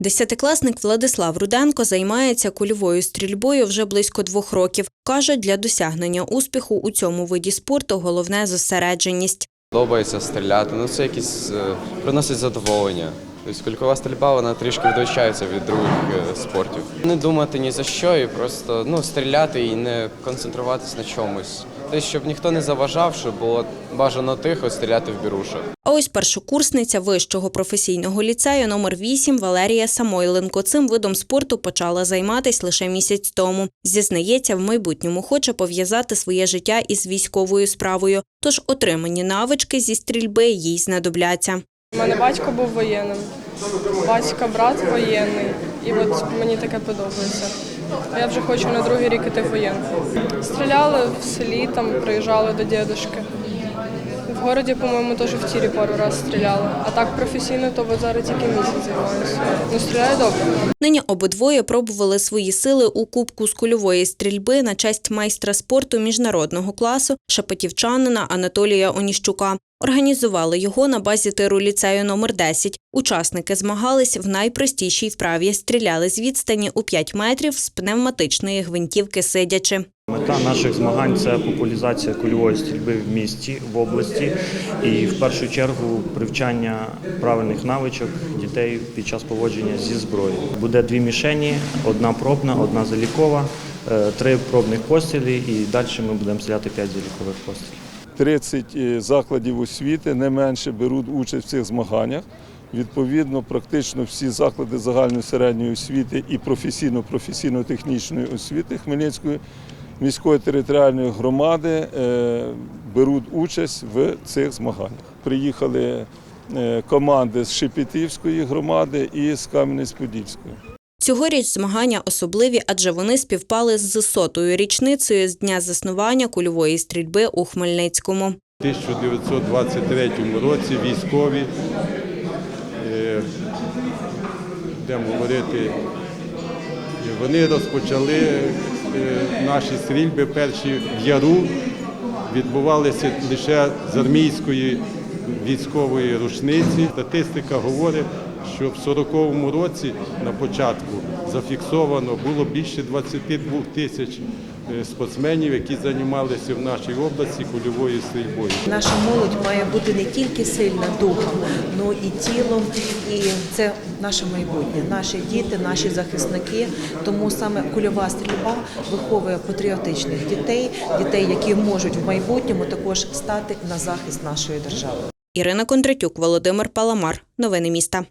Десятикласник Владислав Руденко займається кульовою стрільбою вже близько двох років. Каже, для досягнення успіху у цьому виді спорту головне зосередженість. Подобається стріляти, ну це якісь е, приносить задоволення. Тобто кулькова стрільба вона трішки відрізняється від других е, спортів. Не думати ні за що і просто ну, стріляти і не концентруватись на чомусь. Тобто, щоб ніхто не заважав, щоб було бажано тихо стріляти в бірушах. А ось першокурсниця вищого професійного ліцею номер 8 Валерія Самойленко цим видом спорту почала займатися лише місяць тому. Зізнається, в майбутньому хоче пов'язати своє життя із військовою справою, тож отримані навички зі стрільби їй знадобляться. У мене батько був воєнним, батька брат воєнний, і от мені таке подобається. Я вже хочу на другий рік іти в воєнку. Стріляли в селі, там приїжджали до дідушки. В городі, по-моєму, теж в тірі пару разів стріляли. А так професійно, то от зараз тільки місяць займаюся. Ну, стріляю добре. Нині обидвоє пробували свої сили у кубку з кульової стрільби на честь майстра спорту міжнародного класу шепетівчанина Анатолія Оніщука. Організували його на базі тиру ліцею номер 10. Учасники змагались в найпростішій вправі. Стріляли з відстані у 5 метрів з пневматичної гвинтівки сидячи. Мета наших змагань це популяризація кульової стрільби в місті, в області і в першу чергу привчання правильних навичок дітей під час поводження зі зброєю. Буде дві мішені: одна пробна, одна залікова, е, три пробних постріли, і далі ми будемо стріляти п'ять залікових пострілів. 30 закладів освіти не менше беруть участь в цих змаганнях. Відповідно, практично всі заклади загальної середньої освіти і професійно-професійно-технічної освіти Хмельницької міської територіальної громади е, беруть участь в цих змаганнях. Приїхали е, команди з Шепетівської громади і з Кам'янець-Подільської. Цьогоріч змагання особливі, адже вони співпали з сотою річницею з дня заснування кульової стрільби у Хмельницькому. У 1923 році військові, е, будемо говорити, вони розпочали е, наші стрільби перші в яру, відбувалися лише з армійської військової рушниці. Статистика говорить, що в 40-му році на початку зафіксовано було більше 22 тисяч е, спортсменів, які займалися в нашій області кульовою стрільбою. Наша молодь має бути не тільки сильна духом, але і тілом, і це наше майбутнє, наші діти, наші захисники. Тому саме кульова стрільба виховує патріотичних дітей, дітей, які можуть в майбутньому також стати на захист нашої держави. Ірина Кондратюк, Володимир Паламар. Новини міста.